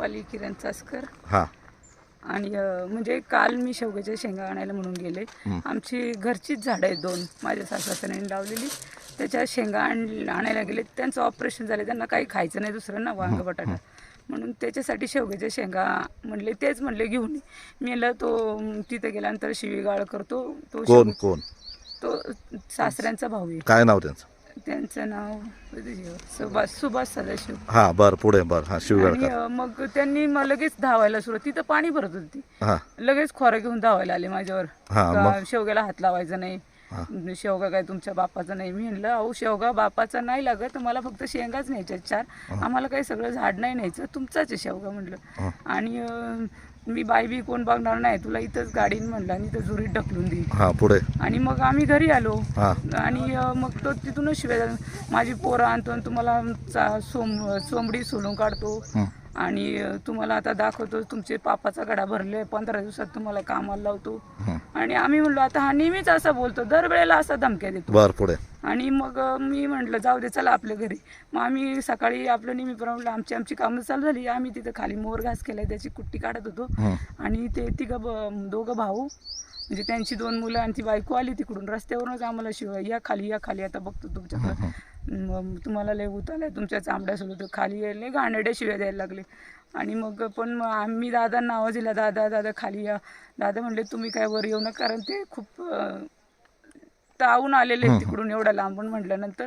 रुपाली किरण चासकर. हां. आणि अं, म्हणजे काल मी शेवग्याच्या शेंगा आणायला म्हणून गेले. आमची घरचीच झाडं आहेत दोन माझ्या सासऱ्याने लावलेली. त्याच्या शेंगा आण आणायला गेले. त्यांचं ऑपरेशन झालं. त्यांना काही खायचं नाही दुसरं ना वांग बटाटा. म्हणून त्याच्यासाठी शेवग्याच्या शेंगा म्हणले तेच म्हणले घेऊन ये. मी म्हणलं तो तिथे गेल्यानंतर शिवीगाळ करतो. तो कोण कोण? तो सासऱ्यांचा भाऊ आहे. काय नाव त्यांचं? त्यांचं नाव सुभाष सुभाष सदाशिव. हां बरं पुढे बरं. हां आणि शिवगडकर अं, मग त्यांनी मग लगेच धावायला सुरुवात तिथं पाणी भरत होती. हां. लगेच खोरं घेऊन धावायला आले माझ्यावर. हा, का मग? शेवग्याला हात लावायचा नाही. शेवगा काय तुमच्या बापाचा नाही. मी म्हणलं अहो शेवगा बापाचा नाही लागत. मला फक्त शेंगाच न्यायच्या चार. आम्हाला काही सगळं झाड नाही न्यायचं. तुमचाच आहे शेवगा म्हणलं. आणि अं, मी बाई बी कोण बघणार नाही. तुला इथंच गाडीन म्हणलं आणि इथं जुरीत ढकलून देईल हां पुढे. आणि मग आम्ही घरी आलो. हां. आणि अ, मग तो तिथूनच शिवाय माझी पोरं आणतो आणि तुम्हाला चा- सोम सोमडी सोलून काढतो. हं. आणि अ, तुम्हाला आता दाखवतो तुमचे पापाचा गडा भरले पंधरा दिवसात तुम्हाला कामाला लावतो. हं. आणि आम्ही म्हणलो आता हा नेहमीच असा बोलतो. दरवेळेला असा धमक्या देतो. बरं पुढे. आणि मग मी म्हटलं जाऊ दे चला आपल्या घरी. मग आम्ही सकाळी आपलं नेहमीप्रमाणे आमची आमची कामं चालू झाली. आम्ही तिथं खाली मोर घास केलाय त्याची कुट्टी काढत होतो. आणि ते तिघं ब- दोघं भाऊ म्हणजे त्यांची दोन मुलं आणि ती बायको आली तिकडून. रस्त्यावरूनच आम्हाला शिवाय या खाली या खाली आता बघतो तुमच्याकडे. तुम्हाला लय उतारलाय तुमच्या चांबड्या सोडतो खाली यायला घाणेड्या शिव्या द्यायला लागले. आणि मग पण मग आम्ही दादांना आवाज दिला दादा दादा खाली या. दादा म्हणले तुम्ही काय वर येऊ नका. कारण ते खूप अं, तावून आलेले आहेत तिकडून एवढ्या लांबून म्हटल्यानंतर.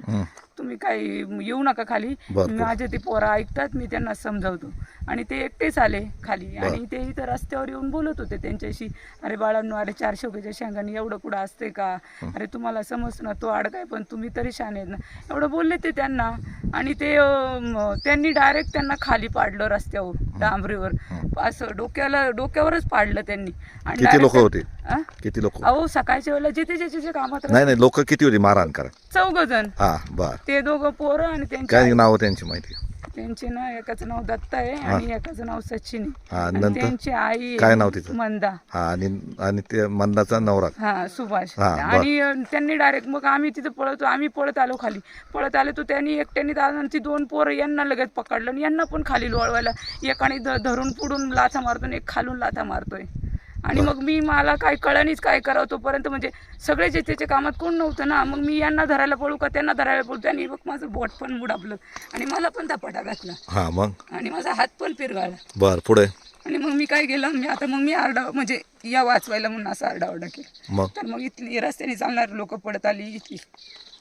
तुम्ही काही येऊ नका खाली. बरं. माझे ते पोरं ऐकतात मी त्यांना समजावतो. आणि ते एकटेच आले खाली. आणि ते इथं रस्त्यावर येऊन बोलत होते त्यांच्याशी अरे बाळांनो अरे चार शेवग्याच्या शेंगाने एवढं कुठं असते का? अरे तुम्हाला समजतं ना तो अडकाय पण तुम्ही तरी शाने आहेत ना. एवढं बोलले ते त्यांना. आणि ते अं, म, त्यांनी डायरेक्ट त्यांना खाली पाडलं रस्त्यावर डांबरीवर. असं डोक्याला डोक्यावरच पाडलं त्यांनी. आणि लोक होते? आ? किती लोक अहो सकाळच्या वेळेला जिथे ज्याच्या ज्याच्या कामात नाही नाही लोक किती होती? मारहाण करा. चौघ जण हां बर. ते दोघं पोरं आणि त्यांचे काय नाव त्यांची माहिती? त्यांचे ना एकाचं नाव दत्ता आहे आणि एकाचं नाव सचिन आहे. हा, आणि नंतर? त्यांची आई आहे काय नाव तिचं? मंदा. हां आणि आणि ते मंदाचा नवरा. हा सुभाष. हा, बरं. आणि अं, त्यांनी डायरेक्ट मग आम्ही तिथे पळतो आम्ही पळत आलो खाली. पळत आलो तो त्यांनी एकट्याने दादा ती दोन पोरं यांना लगेच पकडलं आणि यांना पण खाली लोळवायला एकाने ध- धरून पुढून लाथा मारतो आणि एक खालून लाथा मारतोय. आणि मग मी मला काय कळणीच काय करावं तोपर्यंत म्हणजे सगळे जे त्याच्या कामात कोण नव्हतं ना मग मी यांना धरायला पळू का त्यांना धरायला पळू? त्यांनी मग माझं बोट पण मुडापलं आणि मला पण धपाटा घातला. हां मग? आणि माझा हात पण पिरगाळला. बर पुढे? आणि मग मी काय केलं मी आता मग मी आरडा म्हणजे या वाचवायला म्हणून असं आरडाओरडा केला. तर मग इथली रस्त्याने चालणारी लोक पळत आली इथली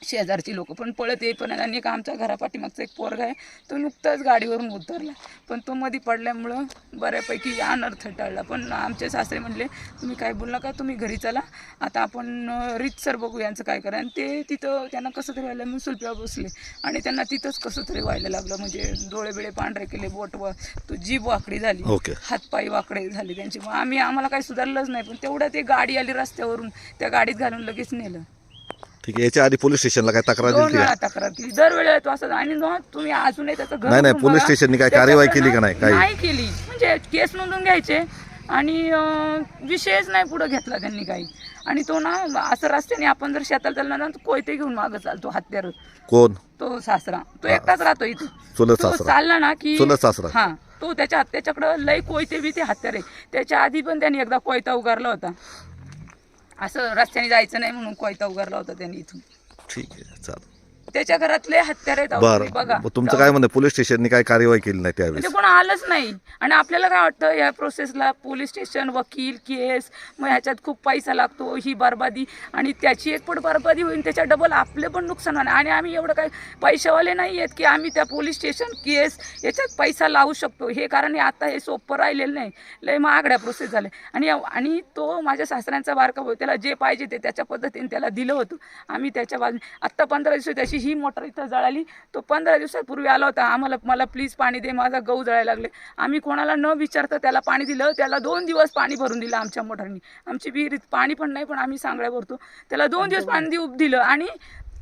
शेजारची लोक पण पळत येई पण आणि एक आमच्या घरापाठीमागचा एक पोरगा आहे तो नुकताच गाडीवरून उतरला. पण तो मध्ये पडल्यामुळं बऱ्यापैकी अनर्थ टळला. पण आमचे सासरे म्हणले तुम्ही काय बोल नका तुम्ही घरी चला. आता आपण रीतसर बघू यांचं काय करा आणि ते तिथं त्यांना कसं तरी व्हायला मी सुलप्या बसले. आणि त्यांना तिथंच कसं तरी व्हायला लागलं. म्हणजे डोळे बिळे पांढरे केले बोट व तो जीभ वाकडी झाली. हातपाय वाकडे झाले त्यांचे. मग आम्ही आम्हाला काही सुधारलंच नाही पण तेवढ्या ते गाडी आली रस्त्यावरून त्या गाडीत घालून लगेच नेलं. ठीक आहे याच्या आधी पोलीस स्टेशनला काय तक्रार दोन दिली वेळा तक्रार केली दरवेळेला तो असं आणि न तुम्ही अजूनही त्याचं घर नाही, नाही, पोलीस. स्टेशननी काय कार्यवाही केली का नाही? काही? नाही केली. म्हणजे केस नोंदवून घ्यायचे आणि अं, विषयच नाही पुढे घेतला त्यांनी काही. आणि तो ना असं रस्त्याने आपण जर शेताला चालला ना तो कोयते घेऊन मागं चालतो हत्यार. कोण? तो सासरा. तो एकटाच राहतो इथे. चुलत तो सासरा. चालला ना की चुलत सासरा. हा. तो त्याच्या हत्त्याच्याकडं लय कोयते बी ते हत्यार आहे. त्याच्या आधी पण त्यांनी एकदा कोयता उगारला होता. असं रस्त्याने जायचं नाही म्हणून कोयता उगारला होता त्यांनी इथून. ठीक आहे चालेल. त्याच्या घरातले हत्यार तुम्ही बघा. बरं तुमचं काय म्हणणं? पोलीस स्टेशननी काय कार्यवाही केली नाही त्यावेळेस? म्हणजे कोण आलंच नाही. आणि आपल्याला काय वाटतं या प्रोसेसला पोलीस स्टेशन वकील केस मग ह्याच्यात खूप पैसा लागतो ही बरबादी. आणि त्याची एक पण बरबादी होईल त्याच्या डबल आपले पण नुकसान होणार. आणि आम्ही एवढं काय पैशावाले नाही आहेत की आम्ही त्या पोलीस स्टेशन केस याच्यात पैसा लावू शकतो. हे कारण हे आता हे सोपं राहिलेलं नाही. लय महागड्या प्रोसेस झाले आणि आणि तो माझ्या सासऱ्यांचा बारका भाऊ त्याला जे पाहिजे ते त्याच्या पद्धतीने त्याला दिलं होतं. आम्ही त्याच्या बाजूने आत्ता पंधरा दिवस त्याची ही मोटर इथं जळाली. तो पंधरा दिवसापूर्वी आला होता. आम्हाला मला प्लीज पाणी दे. माझा गहू जळायला लागले. आम्ही कोणाला न विचारता त्याला पाणी दिलं. त्याला दोन दिवस पाणी भरून दिलं आमच्या मोटरनी. आमची विहिरीत पाणी पण नाही पण आम्ही सांगड्या भरतो. त्याला दोन दिवस पाणी देऊ दिलं आणि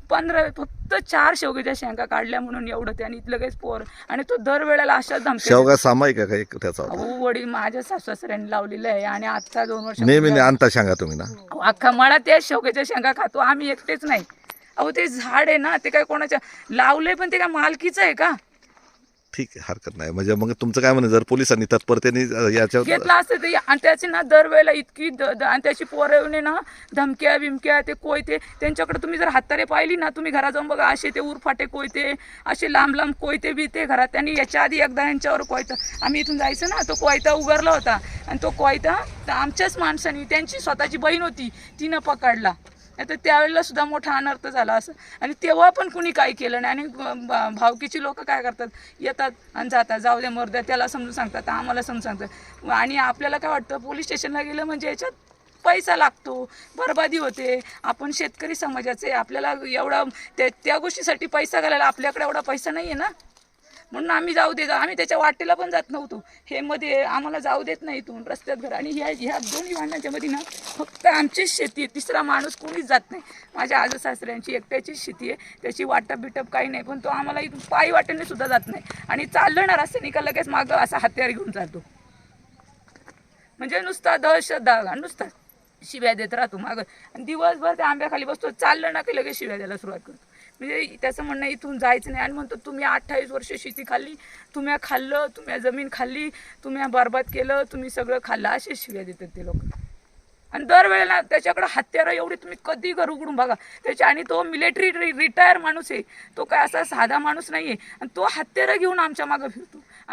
पंधरा फक्त चार शेवग्याच्या शेंगा काढल्या म्हणून एवढं त्याने लगेच पोर. आणि तो दरवेळेला अशाच धमक्या शेवगा सामायिक आहे का एक त्याचा वडील माझ्या सासऱ्यांनी लावलेलं आहे आणि आता दोन वर्ष नेहमी आणता सांगा तुम्ही ना? अहो, अख्खा मळा त्या शेवग्याच्या शेंगा खातो. आम्ही एकटेच नाही. अहो ते झाड आहे ना ते काय कोणाच्या लावले पण ते काय मालकीचं आहे का? ठीक आहे हरकत नाही. म्हणजे मग तुमचं काय म्हणणं जर पोलिसांनी तत्परतेने अ, याच्यावर घेतला असतं ते आणि त्याची ना दरवेळेला इतकी द- द- आणि त्याची पोरं येऊन आहे ना धमक्या बिमक्या ते कोयते त्यांच्याकडे तुम्ही जर हातारे पाहिली ना तुम्ही घरात जाऊन बघा असे ते उरफाटे कोयते असे लांब लांब कोयते बिते घरात. त्यांनी याच्या आधी एकदा यांच्यावर कोयता आम्ही इथून जायचं ना तो कोयता उगारला होता. आणि तो कोयता तर आमच्याच माणसानी त्यांची स्वतःची बहीण होती तिनं पकडला. तर त्यावेळेला सुद्धा मोठा अनर्थ झाला असं. आणि तेव्हा पण कुणी काही केलं नाही. आणि भावकीची लोक काय करतात? येतात आणि जातात. जाऊ दे मर्द्या त्याला समजून सांगतात. आम्हाला समजून सांगतात. आणि आपल्याला काय वाटतं? पोलीस स्टेशनला गेलं म्हणजे याच्यात पैसा लागतो. बरबादी होते. आपण शेतकरी समाजाचे. आपल्याला एवढा त्या त्या गोष्टीसाठी पैसा घालायला आपल्याकडे एवढा पैसा नाही आहे ना? म्हणून आम्ही जाऊ दे आम्ही त्याच्या वाटेला पण जात नव्हतो. हे मध्ये आम्हाला जाऊ देत नाही इथून रस्त्यात घर. आणि ह्या ह्या दोन्ही भांडणाच्या मध्ये ना फक्त आमचीच शेती आहे. तिसरा माणूस कोणीच जात नाही. माझ्या आजो सासऱ्यांची एकट्याचीच शेती आहे. त्याची वाटप बिटप काही नाही. पण तो आम्हाला इथून पायी वाटेने सुद्धा जात नाही. आणि चाललं ना निकाल का लगेच मागं असा हत्यार घेऊन जातो. म्हणजे नुसता दहशत दागा नुसता शिव्या देत राहतो मागं. आणि दिवसभर त्या आंब्याखाली बसतो. चाललं ना की लगेच शिव्या द्यायला सुरुवात करतो. म्हणजे त्याचं म्हणणं इथून जायचं नाही. आणि म्हणतो तुम्ही अठ्ठावीस वर्ष शेती खाल्ली तुम्ही खाल्लं तुम्ही जमीन खाल्ली तुम्ही बरबाद केलं तुम्ही सगळं खाल्लं असे शिव्या देतात ते लोक. आणि दरवेळेला त्याच्याकडे हत्यारं एवढी तुम्ही कधी घर उघडून बघा. त्याच्या आणि तो मिलिटरी रिटायर माणूस आहे. तो काय असा साधा माणूस नाही आहे आणि तो हत्यारं घेऊन आमच्या मागं फिरतो.